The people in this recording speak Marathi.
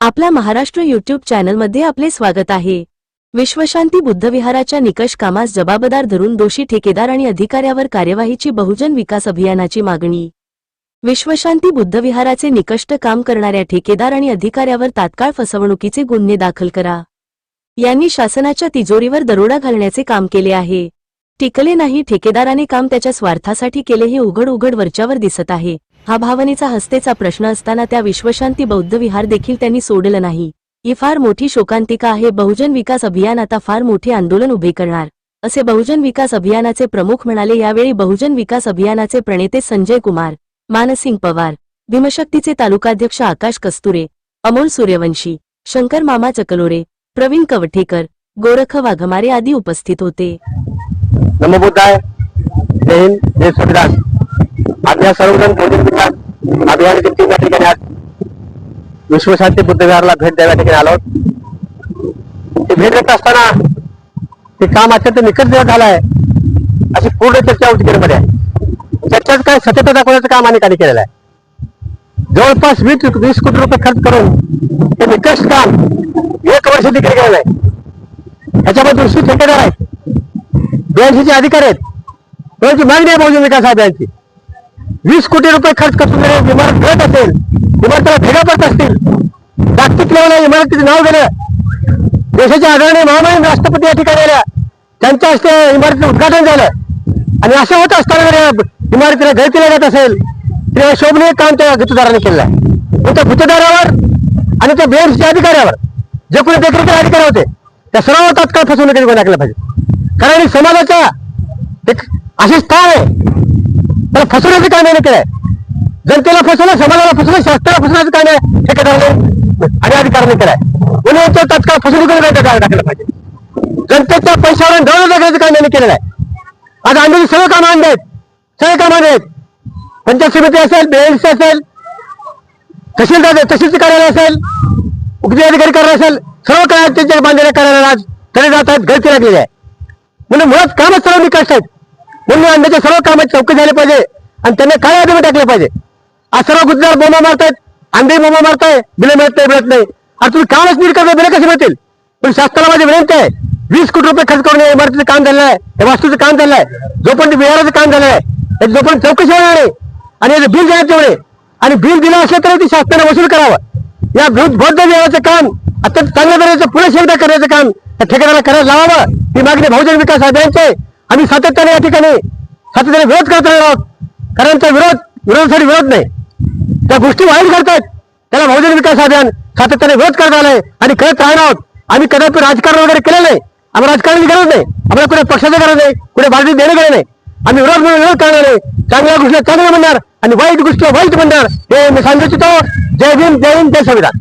आपला महाराष्ट्र युट्यूब चॅनलमध्ये आपले स्वागत आहे. विश्वशांती बुद्धविहाराच्या निकष कामास जबाबदार धरून दोषी ठेकेदार आणि अधिकाऱ्यावर कार्यवाहीची बहुजन विकास अभियानाची मागणी. विश्वशांती बुद्धविहाराचे निकष्ट काम करणाऱ्या ठेकेदार आणि अधिकाऱ्यावर तात्काळ फसवणुकीचे गुन्हे दाखल करा. यांनी शासनाच्या तिजोरीवर दरोडा घालण्याचे काम केले आहे. टिकले नाही ठेकेदाराने काम त्याच्या स्वार्थासाठी केले हे उघड उघड वरच्यावर दिसत आहे. हा भावनेचा हस्तेचा प्रश्न असताना त्या विश्वशांती बौद्ध विहार देखील त्यांनी सोडलं नाही. ही फार मोठी शोकांतिका आहे. बहुजन विकास अभियान आता फार मोठे आंदोलन उभे करणार. असे बहुजन विकास अभियानाचे प्रमुख म्हणाले यावेळी बहुजन विकास अभियानाचे प्रणेते संजय कुमार मानसिंग पवार भीमशक्तीचे तालुकाध्यक्ष आकाश कस्तुरे अमोल सूर्यवंशी शंकर मामा चकलोरे प्रवीण कवठेकर गोरख वाघमारे आदी उपस्थित होते. नमो बुद्धाय. जय हिंद. जय संविधान आपल्या सर्वजण भोजन विकास. अभियानाची टीम या ठिकाणी आज विश्वशांती बुद्धविहारला भेट द्याव्या ठिकाणी आलो ते भेट देत असताना ते काम अत्यंत निकट झालं आहे अशी पूर्ण चर्चा उदगीरमध्ये आहे. चर्चेत काय सत्यता दाखवण्याचं काम अनेकांनी केलेलं आहे. जवळपास वीस वीस कोटी रुपये खर्च करून ते निकष काम एक वर्ष तिकडे केलेलं आहे. ह्याच्यामध्ये दुसरी ठेकेदार आहेत. ब्याऐंशीचे अधिकारी आहेत. त्यांची मागणी आहे बहुजन विकास अभियानची वीस कोटी रुपये खर्च करून इमारत मिळत असेल. इमारतीला भेगा पडत असतील. जागतिक लेवलला इमारतीचं नाव गेलं. देशाचे आदरणीय महामहिम राष्ट्रपती या ठिकाणी आल्या. त्यांच्या हस्ते इमारतीचं उद्घाटन झालं. आणि असं होत असताना जर इमारतीला इमारतीला गळतीला जात असेल तर शोभनीय काम त्या गुत्तदाराने केलं आहे. पण त्या गुत्तदारावर आणि त्या बीएमसीच्या अधिकाऱ्यावर जे कोणी देखरेखीचे अधिकारी होते त्या सर्व तात्काळ फसवणुकीने गुन्हा केला पाहिजे. कारण समाजाचा समाजाच्या एक असे स्थान आहे. त्याला फसवण्याचं काय नाही केलंय जनतेला फसवलं समाजाला फसवलं शास्त्राला फसवण्याचं नाही आहे. ठेकेदाराने आणि अधिकाऱ्याने केलंय म्हणून यांच्यावर तात्काळ फसवणूक काय टाकलं पाहिजे. जनतेच्या पैशावर डोळा टाकण्याचं काम यांनी केलेलं आहे. आज आंबेची सर्व काम आणले आहेत. सगळे काम आणले आहेत. पंचायत समिती असेल बेएनसी असेल तहसीलदार तहसीलचे कार्यालय असेल उपजी अधिकारी कार्यालय असेल सर्व काय त्यांच्या बांधलेल्या कार्यालयाला आज तरी जात आहेत गळती लागलेली आहे. म्हणून मुळात कामच सर्व निकष आहेत. म्हणून अंड्याच्या सर्व कामाची चौकी झाली पाहिजे. आणि त्यांना काय आधी टाकले पाहिजे. आज सर्व गुजरात बोंबा मारतायत अंडे बोंबा मारताय बिलं मिळत नाही मिळत नाही. आता तुम्ही कामच नीट करता बिलं कसे मिळतील? पण शासनाला माझी विनंती आहे वीस कोटी रुपये खर्च करून या इमारतीचं काम झालेलं आहे या वास्तूचं काम झालं आहे. जोपर्यंत विहाराचं काम झालं आहे त्याची जोपर्यंत चौकशी होणार नाही आणि याचं बिल देण्यात तेवढे आणि बिल दिलं असलं तरी ते शासनाने वसूल करावं. या बौद्ध विहाराचं काम अत्यंत चांगल्या दर्जाचं पुढे एकदा करण्याचं काम या ठेकेदाराला करायला लावावं. ही मागणी बहुजन विकास आघाडीचे आहे. आम्ही सातत्याने या ठिकाणी सातत्याने विरोध करत राहणार आहोत. कारण त्या विरोध विरोधासाठी विरोध नाही. त्या गोष्टी वाईट करतायत त्याला बहुजन विकास अभियान सातत्याने विरोध करत आलंय आणि करत राहणार आहोत. आम्ही कदापि राजकारण वगैरे केलं नाही. आम्हाला राजकारणाची गरज नाही. आम्हाला कुठे पक्षाची गरज नाही. कुठे बाजू देणे गरज नाही. आम्ही विरोध म्हणून विरोध करणार नाही. चांगल्या गोष्टीला चांगलं म्हणणार आणि वाईट गोष्टीला वाईट म्हणणार. हे मी सांगू इच्छितो जय भीम जय हिंद जय संविधान.